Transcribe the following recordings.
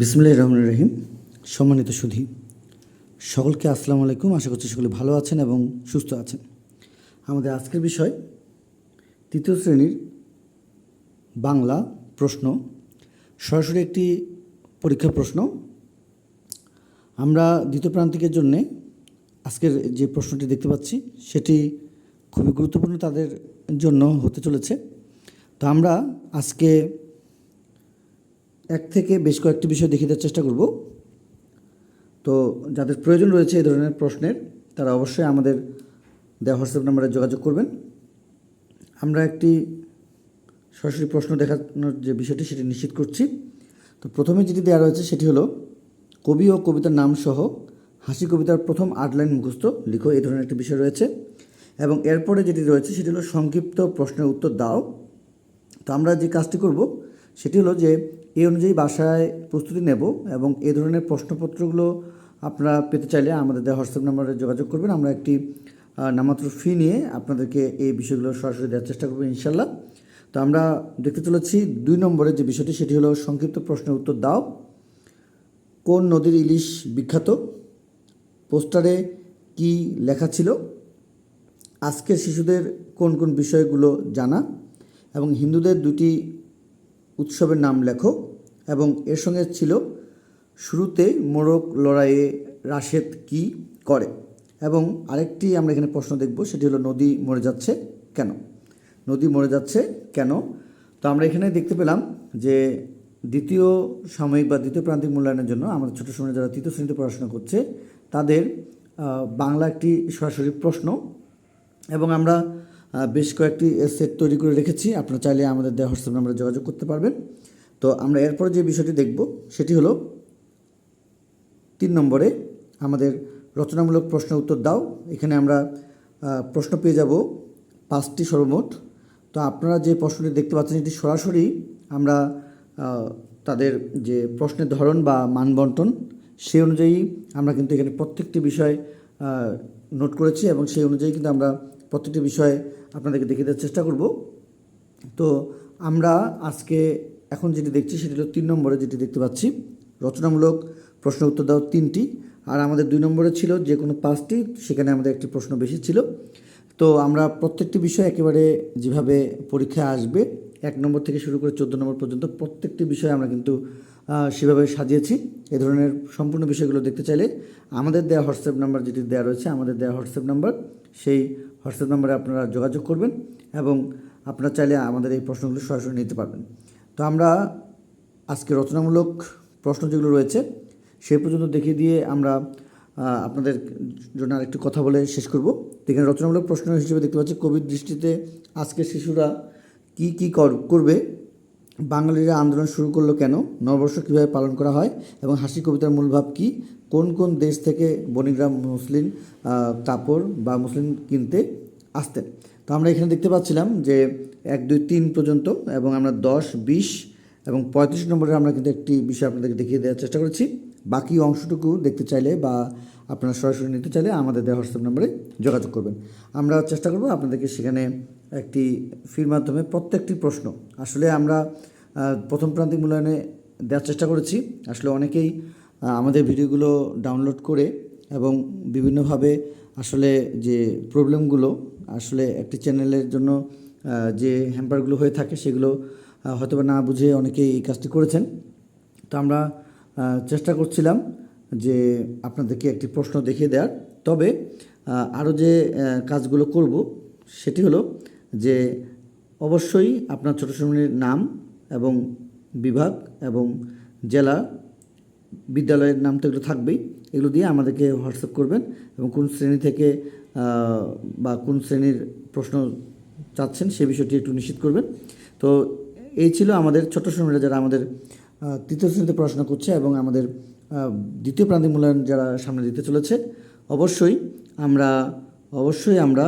বিসমুল্লাহ রহমান রহিম। সম্মানিত সুধী, সকলকে আসসালামু আলাইকুম। আশা করছি সকলে ভালো আছেন এবং সুস্থ আছেন। আমাদের আজকের বিষয় তৃতীয় শ্রেণির বাংলা প্রশ্ন, সরাসরি একটি পরীক্ষার প্রশ্ন। আমরা দ্বিতীয় প্রান্তিকের জন্যে আজকের যে প্রশ্নটি দেখতে পাচ্ছি, সেটি খুবই গুরুত্বপূর্ণ তাদের জন্য হতে চলেছে। তো আমরা আজকে এক থেকে বেশ কয়েকটি বিষয় দেখিয়ে দেওয়ার চেষ্টা করব। তো যাদের প্রয়োজন রয়েছে এই ধরনের প্রশ্নের, তারা অবশ্যই আমাদের দেওয়া হোয়াটসঅ্যাপ নাম্বারে যোগাযোগ করবেন। আমরা একটি সরাসরি প্রশ্ন দেখানোর যে বিষয়টি, সেটি নিশ্চিত করছি। তো প্রথমে যেটি দেওয়া রয়েছে, সেটি হলো, কবি ও কবিতার নাম সহ হাসি কবিতার প্রথম আট লাইন মুখস্থ, লিখো, এই ধরনের একটি বিষয় রয়েছে। এবং এরপরে যেটি রয়েছে, সেটি হলো, সংক্ষিপ্ত প্রশ্নের উত্তর দাও। তো আমরা যে কাজটি করব সেটি হলো যে এই অনুযায়ী বাসায় প্রস্তুতি নেব এবং এ ধরনের প্রশ্নপত্রগুলো আপনারা পেতে চাইলে আমাদের দেওয়া হোয়াটসঅ্যাপ নাম্বারে যোগাযোগ করবেন। আমরা একটি নামাত্র ফি নিয়ে আপনাদেরকে এই বিষয়গুলো সরাসরি দেওয়ার চেষ্টা করব ইনশাল্লাহ তো আমরা দেখতে চলেছি দুই নম্বরের যে বিষয়টি, সেটি হলো সংক্ষিপ্ত প্রশ্নের উত্তর দাও। কোন নদীর ইলিশ বিখ্যাত? পোস্টারে কি লেখা ছিল? আজকের শিশুদের কোন কোন বিষয়গুলো জানা? এবং হিন্দুদের দুটি উৎসবের নাম লেখো এবং এর সঙ্গে ছিল, শুরুতে মোরগ লড়াইয়ে রাশেদ কি করে? এবং আরেকটি আমরা এখানে প্রশ্ন দেখব, সেটি হলো, নদী মরে যাচ্ছে কেন? নদী মরে যাচ্ছে কেন? তো আমরা এখানে দেখতে পেলাম যে দ্বিতীয় সাময়িক বা দ্বিতীয় প্রান্তিক মূল্যায়নের জন্য আমাদের ছোটো সময় যারা তৃতীয় শ্রেণীতে পড়াশোনা করছে, তাদের বাংলা একটি সরাসরি প্রশ্ন এবং আমরা বেশ কয়েকটি সেট তৈরি করে রেখেছি। আপনারা চাইলে আমাদের দেওয়া হোয়াটসঅ্যাপ নাম্বারে যোগাযোগ করতে পারবেন। তো আমরা এরপরে যে বিষয়টি দেখব, সেটি হলো তিন নম্বরে আমাদের রচনামূলক প্রশ্ন উত্তর দাও। এখানে আমরা প্রশ্ন পেয়ে যাব পাঁচটি সর্বমোট। তো আপনারা যে প্রশ্নটি দেখতে পাচ্ছেন, এটি সরাসরি আমরা তাদের যে প্রশ্নের ধরন বা মান বন্টন, সেই অনুযায়ী আমরা কিন্তু এখানে প্রত্যেকটি বিষয় নোট করেছি এবং সেই অনুযায়ী কিন্তু আমরা প্রত্যেকটি বিষয় আপনাদেরকে দেখিয়ে দেওয়ার চেষ্টা করব। তো আমরা আজকে এখন যেটি দেখছি সেটি হলো তিন নম্বরে যেটি দেখতে পাচ্ছি। রচনামূলক প্রশ্ন উত্তর দাও তিনটি। আর আমাদের দুই নম্বরে ছিল যে কোনো পাঁচটি, সেখানে আমাদের একটি প্রশ্ন বেশি ছিল। তো আমরা প্রত্যেকটি বিষয় একেবারে যেভাবে পরীক্ষায় আসবে, এক নম্বর থেকে শুরু করে চোদ্দ নম্বর পর্যন্ত প্রত্যেকটি বিষয় আমরা কিন্তু সেভাবে সাজিয়েছি। এ ধরনের সম্পূর্ণ বিষয়গুলো দেখতে চাইলে আমাদের দেওয়া হোয়াটসঅ্যাপ নাম্বার যেটি দেওয়া রয়েছে, আমাদের দেওয়া হোয়াটসঅ্যাপ নাম্বার, সেই হোয়াটসঅ্যাপ নাম্বারে আপনারা যোগাযোগ করবেন এবং আপনারা চাইলে আমাদের এই প্রশ্নগুলো সরাসরি নিতে পারবেন। তো আমরা আজকে রচনামূলক প্রশ্ন যেগুলো রয়েছে, সেই পর্যন্ত দেখিয়ে দিয়ে আমরা আপনাদের জন্য আরেকটি কথা বলে শেষ করব। এখানে রচনামূলক প্রশ্ন হিসেবে দেখতে পাচ্ছি, কবির দৃষ্টিতে আজকের শিশুরা কি কি কর- করবে বাঙালিরা আন্দোলন শুরু করল কেন? নববর্ষ কীভাবে পালন করা হয়? এবং হাসি কবিতার মূল ভাব কী? কোন কোন দেশ থেকে বণিকরা মুসলিম কাপড় বা মুসলিম কিনতে আসতেন? তো আমরা এখানে দেখতে পাচ্ছিলাম যে এক, দুই, তিন পর্যন্ত এবং আমরা দশ, বিশ এবং পঁয়ত্রিশ নম্বরে আমরা কিন্তু একটি বিষয় আপনাদেরকে দেখিয়ে দেওয়ার চেষ্টা করেছি। বাকি অংশটুকু দেখতে চাইলে বা আপনারা সরাসরি নিতে চাইলে আমাদের দেওয়া হোয়াটসঅ্যাপ নম্বরে যোগাযোগ করবেন। আমরা চেষ্টা করব আপনাদেরকে সেখানে একটি ফির মাধ্যমে প্রত্যেকটি প্রশ্ন। আসলে আমরা প্রথম প্রান্তিক মূল্যায়নে দেওয়ার চেষ্টা করেছি। আসলে অনেকেই আমাদের ভিডিওগুলো ডাউনলোড করে এবং বিভিন্নভাবে আসলে যে প্রবলেমগুলো, আসলে একটি চ্যানেলের জন্য যে হ্যাম্পারগুলো হয়ে থাকে সেগুলো হয়তো না বুঝে অনেকেই এই কাজটি করেছেন। তো আমরা চেষ্টা করছিলাম যে আপনাদেরকে একটি প্রশ্ন দেখিয়ে দেওয়ার। তবে আরও যে কাজগুলো করব, সেটি হলো যে অবশ্যই আপনার ছোটো শ্রেণির নাম এবং বিভাগ এবং জেলা বিদ্যালয়ের নাম তো এগুলো থাকবেই। এগুলো দিয়ে আমাদেরকে হোয়াটসঅ্যাপ করবেন এবং কোন শ্রেণি থেকে বা কোন শ্রেণির প্রশ্ন চাচ্ছেন সে বিষয়টি একটু নিশ্চিত করবেন। তো এই ছিল আমাদের ছোট শ্রেণীরা যারা আমাদের তৃতীয় শ্রেণীতে পড়াশোনা করছে এবং আমাদের দ্বিতীয় প্রান্তিক মূল্যায়ন যারা সামনে দিতে চলেছে, অবশ্যই আমরা অবশ্যই আমরা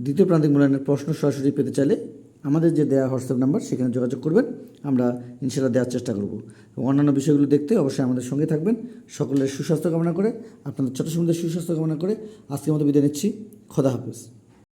দ্বিতীয় প্রান্তিক মূল্যায়নের প্রশ্ন সরাসরি পেতে চাইলে আমাদের যে দেওয়া হোয়াটসঅ্যাপ নাম্বার, সেখানে যোগাযোগ করবেন। আমরা ইনশাল্লাহ দেওয়ার চেষ্টা করব। এবং অন্যান্য বিষয়গুলো দেখতে অবশ্যই আমাদের সঙ্গে থাকবেন। সকলের সুস্বাস্থ্য কামনা করে, আপনাদের ছোটো সমুদ্রের সুস্বাস্থ্য কামনা করে আজকের মতো বিদায় নিচ্ছি। খোদা হাফেজ।